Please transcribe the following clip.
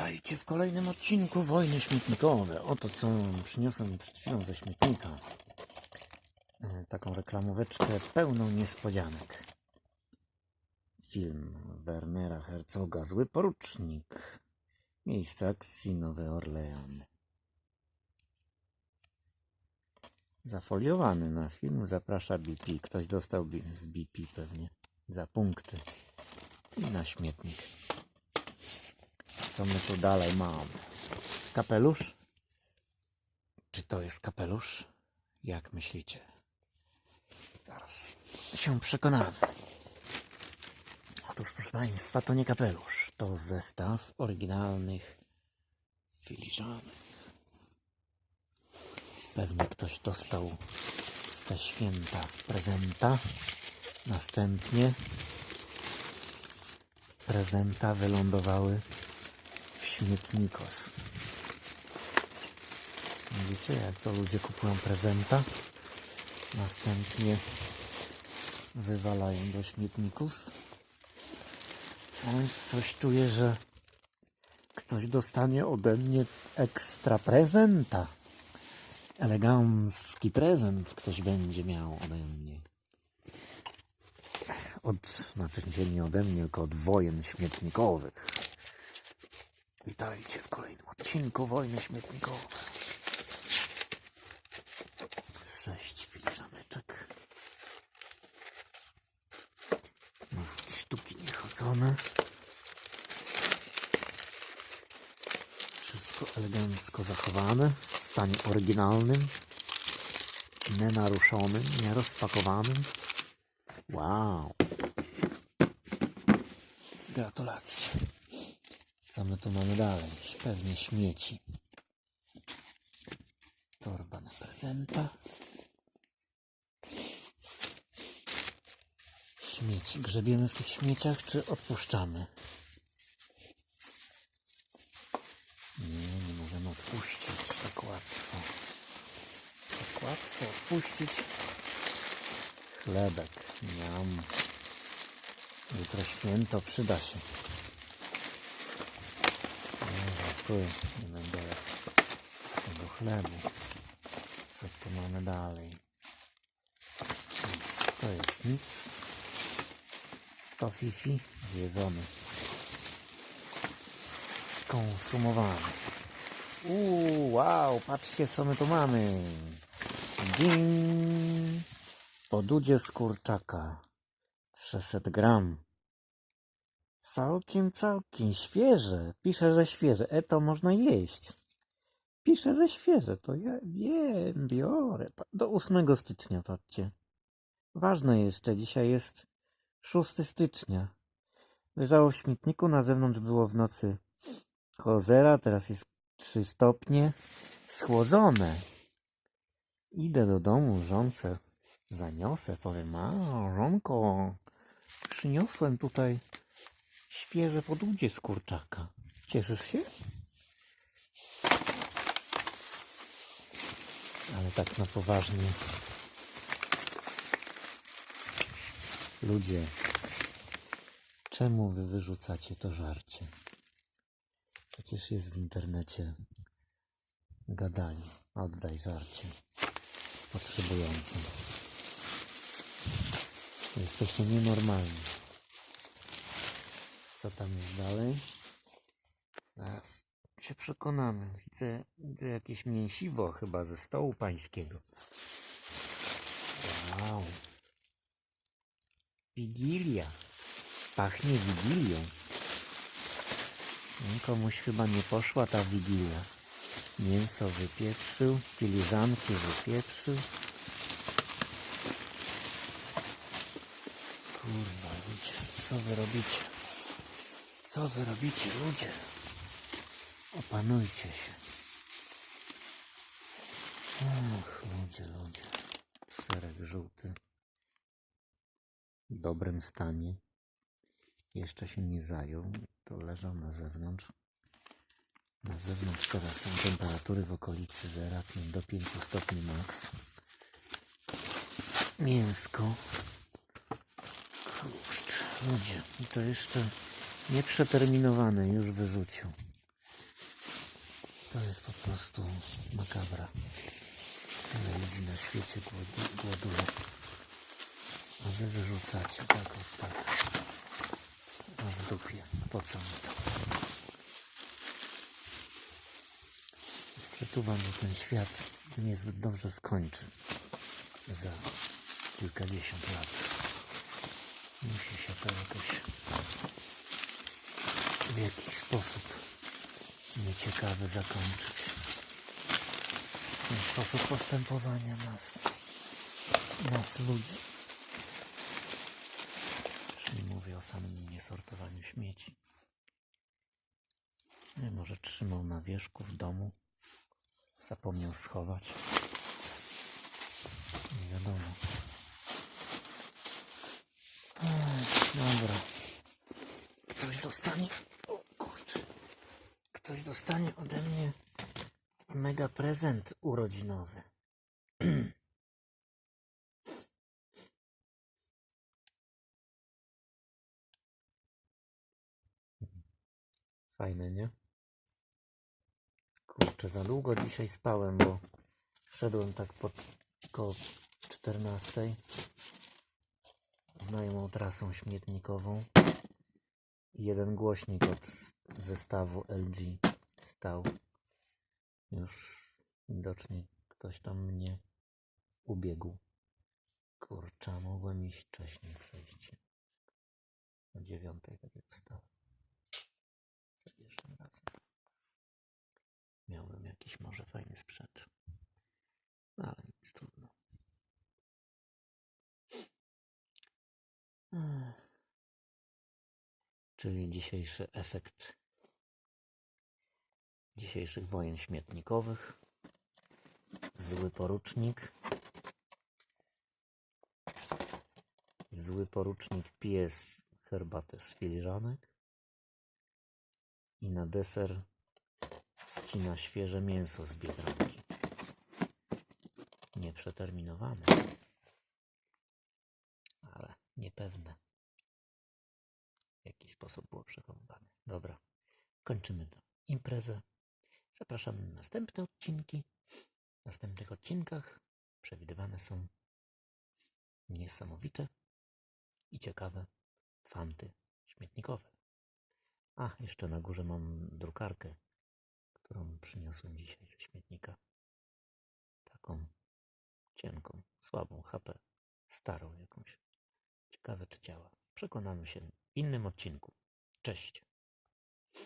Witajcie w kolejnym odcinku Wojny Śmietnikowe. Oto co przyniosłem przed chwilą ze śmietnika. E, Taką reklamóweczkę pełną niespodzianek. Film Wernera Herzoga Zły Porucznik. Miejsce akcji Nowy Orlean. Zafoliowany na film zaprasza BP. Ktoś dostał z BP pewnie za punkty. I na śmietnik. Co my tu dalej mamy? Kapelusz? Czy to jest kapelusz? Jak myślicie? Zaraz się przekonamy. Otóż, proszę Państwa, to nie kapelusz. To zestaw oryginalnych filiżanek. Pewnie ktoś dostał w te święta prezenta. Następnie prezenta wylądowały śmietnikos. Widzicie, jak to ludzie kupują prezenta, następnie wywalają do śmietnikus. Coś czuję, że ktoś dostanie ode mnie ekstra prezenta. Elegancki prezent ktoś będzie miał ode mnie. Od, znaczy nie ode mnie, tylko od wojen śmietnikowych. Witajcie w kolejnym odcinku Wojny Śmietnikowe. Sześć filiżaneczek. Nówki sztuki niechodzone. Wszystko elegancko zachowane w stanie oryginalnym. Nenaruszonym, nierozpakowanym. Wow. Gratulacje. Co my tu mamy dalej? Pewnie śmieci. Torba na prezenta. Śmieci. Grzebiemy w tych śmieciach, czy odpuszczamy? Nie, nie możemy odpuścić tak łatwo. Tak łatwo odpuścić. Chlebek. Miam. Jutro święto przyda się. Żartuję, nie będę tego chlebu. Co tu mamy dalej? Nic, to jest nic. To fifi zjedzony. Skonsumowany. Uuu, wow, patrzcie co my tu mamy. Ding! Podudzie z kurczaka. 600 gram. Całkiem, całkiem świeże. Pisze, że świeże. E, to można jeść. Pisze, że świeże. To ja wiem, biorę. Do 8 stycznia, patrzcie. Ważne jeszcze, dzisiaj jest 6 stycznia. Leżało w śmietniku, na zewnątrz było w nocy koło zera, teraz jest 3 stopnie. Schłodzone. Idę do domu, żonce zaniosę, powiem, a żonko, przyniosłem tutaj świeże podudzie z kurczaka. Cieszysz się? Ale tak na poważnie. Ludzie, czemu wy wyrzucacie to żarcie? Przecież jest w internecie gadanie. Oddaj żarcie potrzebującym. Jesteście nienormalni. Co tam jest dalej? Zaraz się przekonamy. Widzę, widzę jakieś mięsiwo chyba ze stołu pańskiego. Wow. Wigilia. Pachnie wigilią. No, Komuś chyba nie poszła ta wigilia. Mięso wypieprzył, filiżanki wypieprzył. Kurwa, ludzie, co wy robicie? Co wy robicie, ludzie? Opanujcie się. Ach, ludzie, ludzie. Serek żółty. W dobrym stanie. Jeszcze się nie zajął. To leżał na zewnątrz. Na zewnątrz teraz są temperatury w okolicy zera, do 5 stopni max. Mięsko. Kurczę, ludzie, i to jeszcze nieprzeterminowane już wyrzucił. To jest po prostu makabra. Tyle ludzi na świecie głodu- głoduje. A wy wyrzucacie tak o tak. A w dupie. Po co mi to? Przeczuwam, że ten świat niezbyt dobrze skończy za kilkadziesiąt lat. Musi się to jakoś w jakiś sposób nieciekawy zakończyć. Ten sposób postępowania nas, nas ludzi. Czyli mówię o samym niesortowaniu śmieci. Nie, może trzymał na wierzchu w domu. Zapomniał schować. Nie wiadomo. Ech, dobra. Ktoś dostanie. Ktoś dostanie ode mnie mega prezent urodzinowy. Fajne, nie? Kurczę, za długo dzisiaj spałem, bo szedłem tak pod koło 14 znajomą trasą śmietnikową jeden głośnik od zestawu LG stał. Już widocznie ktoś tam mnie ubiegł. Kurczę, mogłem iść wcześniej przejść. O dziewiątej tak jak wstałem. Za pierwszym razem. Miałbym jakiś może fajny sprzęt. No, ale nic trudno. Ech. Czyli dzisiejszy efekt dzisiejszych wojen śmietnikowych. Zły porucznik. Zły porucznik pije herbatę z filiżanek. I na deser wcina świeże mięso z biedronki. Nieprzeterminowane. Ale niepewne. Jaki sposób było przechowywane. Dobra, kończymy tę imprezę. Zapraszam na następne odcinki. W następnych odcinkach przewidywane są niesamowite i ciekawe fanty śmietnikowe. A, jeszcze na górze mam drukarkę, którą przyniosłem dzisiaj ze śmietnika. Taką cienką, słabą HP, starą jakąś. Ciekawe, czy działa. Przekonamy się innym odcinku. Cześć.